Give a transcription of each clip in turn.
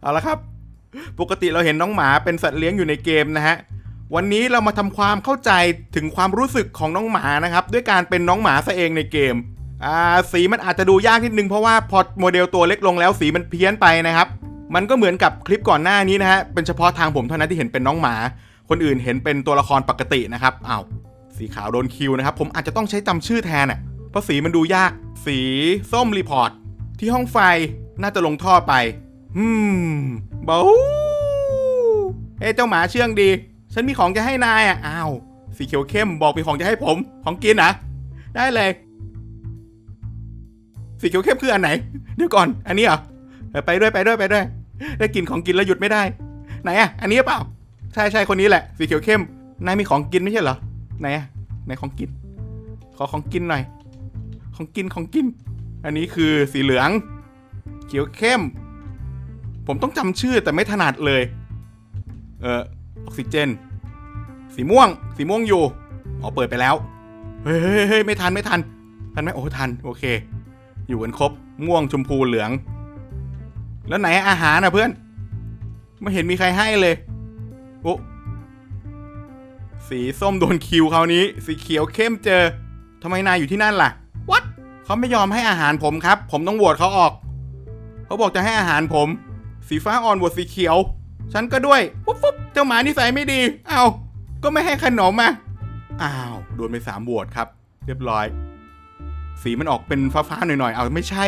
เอาละครับ ปกติเราเห็นน้องหมาเป็นสัตว์เลี้ยงอยู่ในเกมนะฮะ วันนี้เรามาทำความเข้าใจถึงความรู้สึกของน้องหมานะครับ ด้วยการเป็นน้องหมาซะเองในเกม อ่า สีมันอาจจะดูยากนิดนึงเพราะว่าพอโมเดลตัวเล็กลงแล้วสีมันเพี้ยนไปนะครับ มันก็เหมือนกับคลิปก่อนหน้านี้นะฮะ เป็นเฉพาะทางผมเท่านั้นที่เห็นเป็นน้องหมา คนอื่นเห็นเป็นตัวละครปกตินะครับอ้าว สีขาวโดนคิวนะครับ ผมอาจจะต้องใช้จำชื่อแทนอะ เพราะสีมันดูยาก สีส้มรีพอร์ตที่ห้องไฟน่าจะลงท่อไป อืมเบาเอ้เจ้าหมาเชื่องดี ฉันมีของจะให้นายอะ อ้าว สีเขียวเข้มบอกมีของจะให้ผม ของกินนะได้เลย สีเขียวเข้มคืออันไหน เดี๋ยวก่อน อันนี้เหรอ ไปด้วยไปด้วยไปด้วย ได้กินของกินแล้วหยุดไม่ได้ ไหนอะ อันนี้หรือเปล่า ใช่ใช่คนนี้แหละ สีเขียวเข้ม นายมีของกินไม่ใช่เหรอ ไหนอะ ไหนของกิน ขอของกินหน่อย ของกินของกิน อันนี้คือสีเหลือง เขียวเข้ม ผมต้องจำชื่อแต่ไม่ถนัดเลย เออออกซิเจน สีม่วง สีม่วงอยู่ อ๋อ เปิดไปแล้วเฮ้ยเฮ้ยไม่ทันไม่ทัน ทันไหมโอ้ทัน โอเค อยู่กันครบ ม่วงชมพูเหลือง แล้วไหนอาหารนะเพื่อน ไม่เห็นมีใครให้เลย โอ้สีส้มโดนคิวคราวนี้ สีเขียวเข้มเจอทำไมนายอยู่ที่นั่นล่ะวัดเขาไม่ยอมให้อาหารผมครับ ผมต้องโหวตเขาออก เขาบอกจะให้อาหารผม สีฟ้าอ่อนโหวตสีเขียว ฉันก็ด้วยปุ๊บปุ๊บเจ้าหมานิสัยไม่ดีเอาก็ไม่ให้ขนมมาอ้าวโดนไปสามโหวตครับ เรียบร้อย สีมันออกเป็นฟ้าๆหน่อยๆเอาไม่ใช่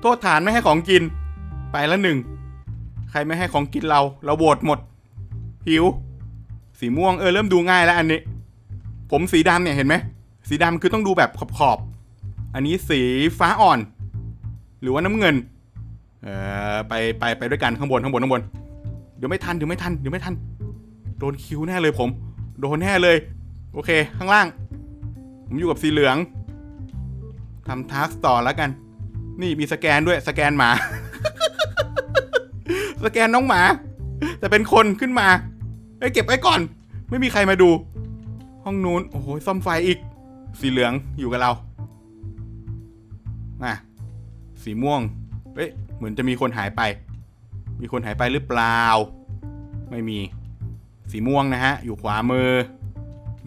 โทษฐานไม่ให้ของกิน ไปแล้วหนึ่งใครไม่ให้ของกินเรา เราโหวตหมด หิว สีม่วงเออเริ่มดูง่ายแล้วอันนี้ ผมสีดำเนี่ยเห็นไหมสีดำคือต้องดูแบบขอบๆอันนี้สีฟ้าอ่อน หรือว่าน้ำเงิน เออไปไปไปด้วยกันข้างบนข้างบนข้างบน เดี๋ยวไม่ทันเดี๋ยวไม่ทันเดี๋ยวไม่ทัน โดนคิวแน่เลยผม โดนแน่เลย โอเค ข้างล่าง ผมอยู่กับสีเหลืองทำทัสต่อแล้วกัน นี่มีสแกนด้วยสแกนหมา สแกนน้องหมา แต่เป็นคนขึ้นมาเอ้เก็บไว้ก่อน ไม่มีใครมาดู ห้องนู้นโอ้โหซ่อมไฟอีก สีเหลืองอยู่กับเราอะสีม่วงเอ๊ะ เหมือนจะมีคนหายไป มีคนหายไปหรือเปล่า ไม่มี สีม่วงนะฮะ อยู่ขวามือ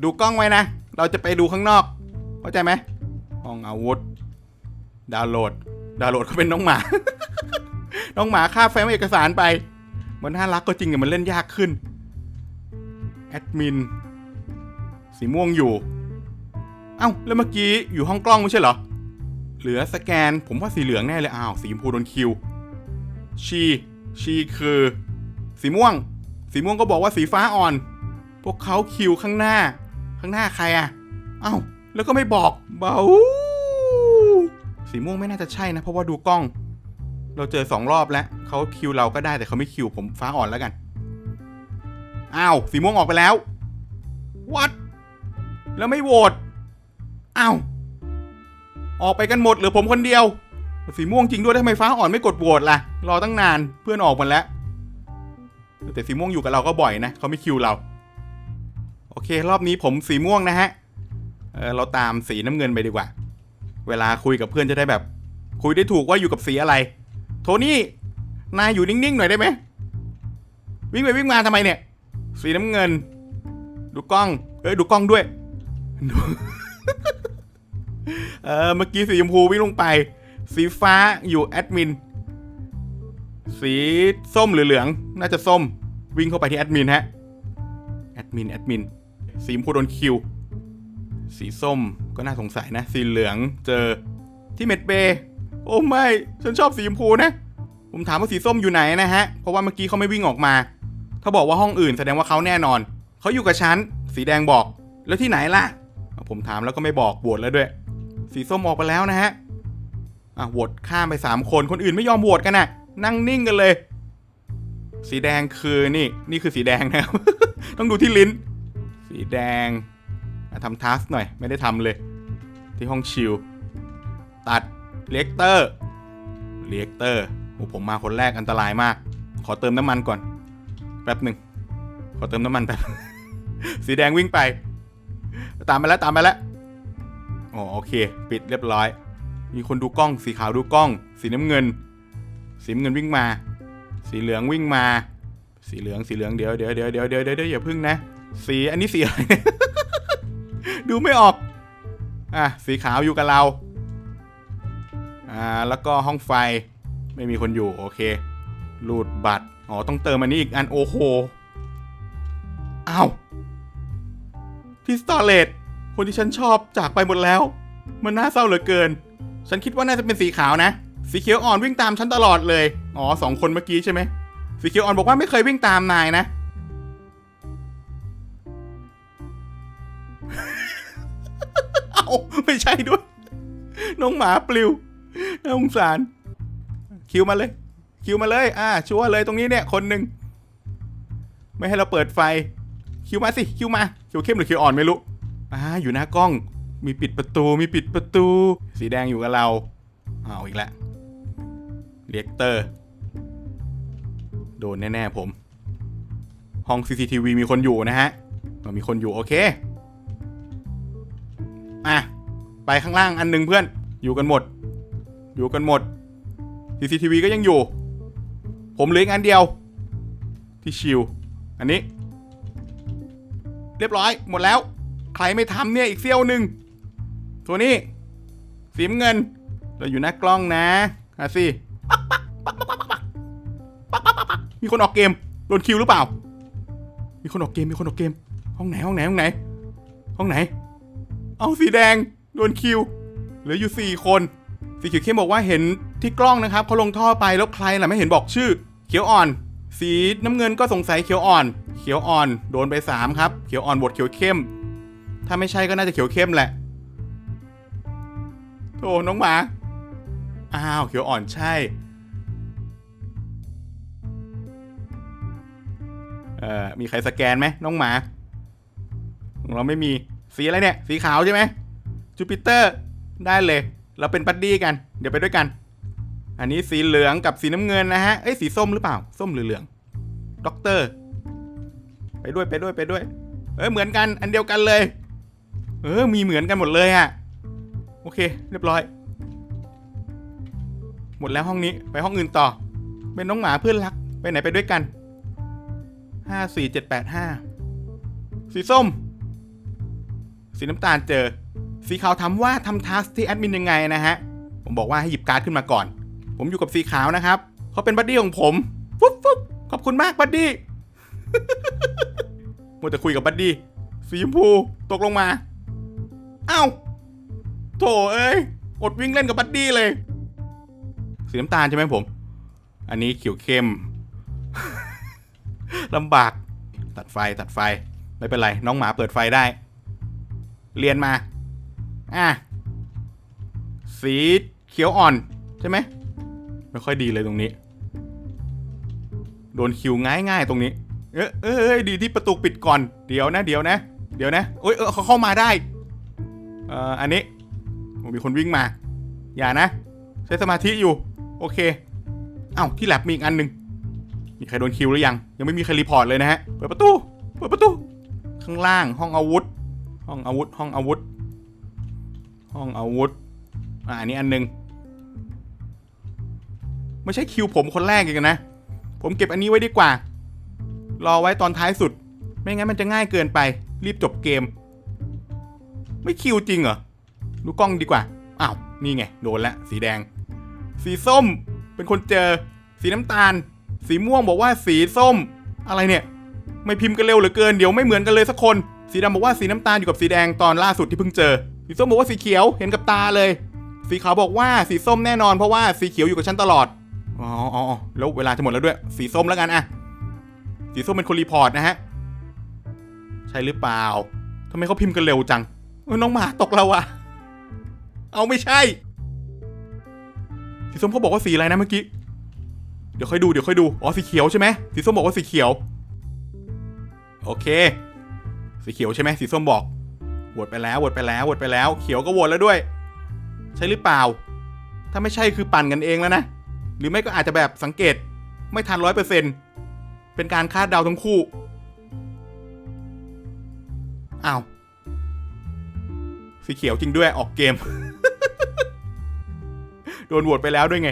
ดูกล้องไว้นะ เราจะไปดูข้างนอก เข้าใจไหม ห้องอาวุธ ดาวน์โหลด ดาวน์โหลดเขาเป็นน้องหมา น้องหมาค่าแฟ้มเอกสารไป มันน่ารักก็จริงแต่มันเล่นยากขึ้น แอดมิน สีม่วงอยู่ เอ้า แล้วเมื่อกี้อยู่ห้องกล้องไม่ใช่เหรอ เหลือสแกน ผมว่าสีเหลืองแน่เลย อ้าว สีชมพูโดนคิว ชีชีคือ สีม่วง สีม่วงก็บอกว่าสีฟ้าอ่อน พวกเขาคิวข้างหน้า ข้างหน้าใครอะเอ้า แล้วก็ไม่บอกเบาสีม่วงไม่น่าจะใช่นะ เพราะว่าดูกล้อง เราเจอสองรอบแล้วเขาคิวเราก็ได้แต่เขาไม่คิวผมฟ้าอ่อนแล้วกันอ้าวสีม่วงออกไปแล้ววัดแล้วไม่โหวตอ้าวออกไปกันหมดหลือผมคนเดียว สีม่วงจริงด้วยทำไมฟ้าอ่อนไม่กดโหวตล่ะ รอตั้งนานเพื่อนออกหมดแล้ว แต่สีม่วงอยู่กับเราก็บ่อยนะเขาไม่คิวเรา โอเค รอบนี้ผมสีม่วงนะฮะเออเราตามสีน้ำเงินไปดีกว่า เวลาคุยกับเพื่อนจะได้แบบ คุยได้ถูกว่าอยู่กับสีอะไร โทนี่นายอยู่นิ่งๆหน่อยได้ไหมวิ่งไปวิ่งมาทำไมเนี่ย สีน้ำเงิน ดูกล้อง เอ้ยดูกล้องด้วยเออเมื่อกี้สีชมพูวิ่งลงไป สีฟ้าอยู่แอดมิน สีส้มหรือเหลือง น่าจะส้ม วิ่งเข้าไปที่แอดมินฮะ แอดมิน แอดมิน สีชมพูโดนคิว สีส้มก็น่าสงสัยนะ สีเหลืองเจอที่เม็ดเบย์โอ้ไม่ ฉันชอบสีชมพูนะ ผมถามว่าสีส้มอยู่ไหนนะฮะ เพราะว่าเมื่อกี้เขาไม่วิ่งออกมา ถ้าบอกว่าห้องอื่นแสดงว่าเขาแน่นอน เขาอยู่กับฉัน สีแดงบอก แล้วที่ไหนล่ะ ผมถามแล้วก็ไม่บอกโหวตแล้วด้วย สีส้มออกไปแล้วนะฮะ อะโหวตข้ามไปสามคนคนอื่นไม่ยอมโหวตกันน่ะนั่งนิ่งกันเลย สีแดงคือนี่นี่คือสีแดงนะครับ ต้องดูที่ลิ้น สีแดงทำทัสหน่อย ไม่ได้ทำเลย ที่ห้องชิลตัดเรียกเตอร์เรียกเตอร์โอ้ผมมาคนแรกอันตรายมาก ขอเติมน้ำมันก่อน แป๊บหนึ่งขอเติมน้ำมันแป๊บสีแดงวิ่งไป ตามไปแล้วตามไปแล้วอ๋อโอเค ปิดเรียบร้อย มีคนดูกล้อง สีขาวดูกล้อง สีน้ำเงิน สีน้ำเงินวิ่งมา สีเหลืองวิ่งมา สีเหลืองสีเหลืองเดี๋ยวเดี๋ยวเดี๋ยวเดี๋ยวเดี๋ยวเดี๋ยวอย่าพึ่งนะ สีอันนี้สีอะไรดูไม่ออก อะสีขาวอยู่กับเรา อ่าแล้วก็ห้องไฟไม่มีคนอยู่โอเครูดบัตรอ๋อต้องเติมอันนี้อีกอันโอ้โหอ้าวที่สตอเรจคนที่ฉันชอบจากไปหมดแล้ว มันน่าเศร้าเหลือเกิน ฉันคิดว่าน่าจะเป็นสีขาวนะ สีเขียวอ่อนวิ่งตามฉันตลอดเลย อ๋อสองคนเมื่อกี้ใช่ไหม สีเขียวอ่อนบอกว่าไม่เคยวิ่งตามนายนะ เอาไม่ใช่ด้วย น้องหมาปลิวน่าสงสาร คิวมาเลย คิวมาเลย อ่า ชัวร์เลยตรงนี้เนี่ย คนหนึ่ง ไม่ให้เราเปิดไฟ คิวมาสิ คิวมา คิวเข้มหรือคิวอ่อนไม่รู้ อ่า อยู่หน้ากล้อง มีปิดประตูมีปิดประตู สีแดงอยู่กับเราเอาอีกแล้วเรียกเตอร์ โดนแน่ๆผม ห้อง CCTV มีคนอยู่นะฮะมันมีคนอยู่โอเคอะไปข้างล่างอันหนึ่งเพื่อน อยู่กันหมด อยู่กันหมด CCTV ก็ยังอยู่ ผมเหลืออีกอันเดียว ที่ชิวอันนี้ เรียบร้อยหมดแล้ว ใครไม่ทำเนี่ยอีกเสี้ยวหนึ่ง ตัวนี้ สีเงิน เราอยู่หน้ากล้องนะอาสิมีคนออกเกมโดนคิวหรือเปล่า มีคนออกเกม มีคนออกเกม ห้องไหน ห้องไหน ห้องไหน ห้องไหน เอาสีแดง โดนคิว เหลืออยู่สี่คน สีเขียวเข้มบอกว่าเห็นที่กล้องนะครับเขาลงท่อไปแล้วใครล่ะไม่เห็นบอกชื่อ เขียวอ่อน สีน้ำเงินก็สงสัยเขียวอ่อน เขียวอ่อน โดนไปสามครับ เขียวอ่อนบทเขียวเข้ม ถ้าไม่ใช่ก็น่าจะเขียวเข้มแหละ โธ่น้องหมา อ้าว เขียวอ่อนใช่ เอ่อ มีใครสแกนไหมน้องหมา เราไม่มี สีอะไรเนี่ย สีขาวใช่ไหมจูปิเตอร์ ได้เลย เราเป็นบัดดี้กัน เดี๋ยวไปด้วยกัน อันนี้สีเหลืองกับสีน้ำเงินนะฮะ เอ้ย สีส้มหรือเปล่า ส้มหรือเหลือง ด็อกเตอร์ ไปด้วย ไปด้วย ไปด้วย เออเหมือนกัน อันเดียวกันเลย เออ มีเหมือนกันหมดเลยอะ โอเค เรียบร้อย หมดแล้วห้องนี้ไปห้องอื่นต่อ เป็นน้องหมาเพื่อนรัก ไปไหนไปด้วยกันห้าสี่เจ็ดแปดห้าสีส้ม สีน้ำตาลเจอ สีขาวถามว่าทำทัสที่แอดมินยังไงนะฮะ ผมบอกว่าให้หยิบการ์ดขึ้นมาก่อน ผมอยู่กับสีขาวนะครับเขาเป็นบัดดี้ของผมฟุ๊บฟุ๊บขอบคุณมากบัดดี้มัวแต่คุยกับบัดดี้สีชมพูตกลงมา เอ้า โถเอ้ย อดวิ่งเล่นกับบัดดี้เลย สีน้ำตาลใช่ไหมผม อันนี้เขียวเข้ม ลำบาก ตัดไฟตัดไฟ ไม่เป็นไร น้องหมาเปิดไฟได้ เรียนมา อะ สีเขียวอ่อนใช่ไหม ไม่ค่อยดีเลยตรงนี้ โดนคิวง่ายง่ายตรงนี้ เอ้ยเอยเอยดีที่ประตูปิดก่อน เดี๋ยวนะ เดี๋ยวนะ เดี๋ยวนะโอ้ยเออเขาเข้ามาได้ เอ่อ อันนี้ มีคนวิ่งมา อย่านะ ใช้สมาธิอยู่ โอเค เอ้าที่แลบมีอีกอันหนึ่งมีใครโดนคิวหรือยัง ยังไม่มีใครรีพอร์ตเลยนะฮะ เปิดประตู เปิดประตู ข้างล่างห้องอาวุธ ห้องอาวุธ ห้องอาวุธ ห้องอาวุธ อ่าอันนี้อันหนึ่งไม่ใช่คิวผมคนแรกอีกนะ ผมเก็บอันนี้ไว้ดีกว่า รอไว้ตอนท้ายสุด ไม่งั้นมันจะง่ายเกินไป รีบจบเกม ไม่คิวจริงเหรอ ดูกล้องดีกว่า อ้าว นี่ไง โดนละ สีแดง สีส้ม เป็นคนเจอ สีน้ำตาล สีม่วงบอกว่าสีส้ม อะไรเนี่ย ไม่พิมพ์กันเร็วเหลือเกิน เดี๋ยวไม่เหมือนกันเลยสักคน สีดำบอกว่าสีน้ำตาลอยู่กับสีแดงตอนล่าสุดที่เพิ่งเจอ สีส้มบอกว่าสีเขียว เห็นกับตาเลย สีขาวบอกว่าสีส้มแน่นอนเพราะว่าสีเขียวอยู่กับฉันตลอด อ๋ออ๋อแล้วเวลาจะหมดแล้วด้วย สีส้มแล้วกันอะสีส้มเป็นคนรีพอร์ตนะฮะ ใช่หรือเปล่าทำไมเขาพิมพ์กันเร็วจังเออน้องหมาตกเราอะ เอาไม่ใช่ สีส้มเขาบอกว่าสีอะไรนะเมื่อกี้ เดี๋ยวค่อยดูเดี๋ยวค่อยดู อ๋อสีเขียวใช่ไหมสีส้มบอกว่าสีเขียว โอเค สีเขียวใช่ไหมสีส้มบอกโหวตไปแล้วโหวตไปแล้วโหวตไปแล้ว เขียวก็โหวตแล้วด้วย ใช่หรือเปล่า ถ้าไม่ใช่คือปั่นกันเองแล้วนะ หรือไม่ก็อาจจะแบบสังเกตไม่ทันร้อยเปอร์เซ็นเป็นการคาดเดาทั้งคู่ อ้าว สีเขียวจริงด้วยออกเกม ดนโหวตไปแล้วด้วยไง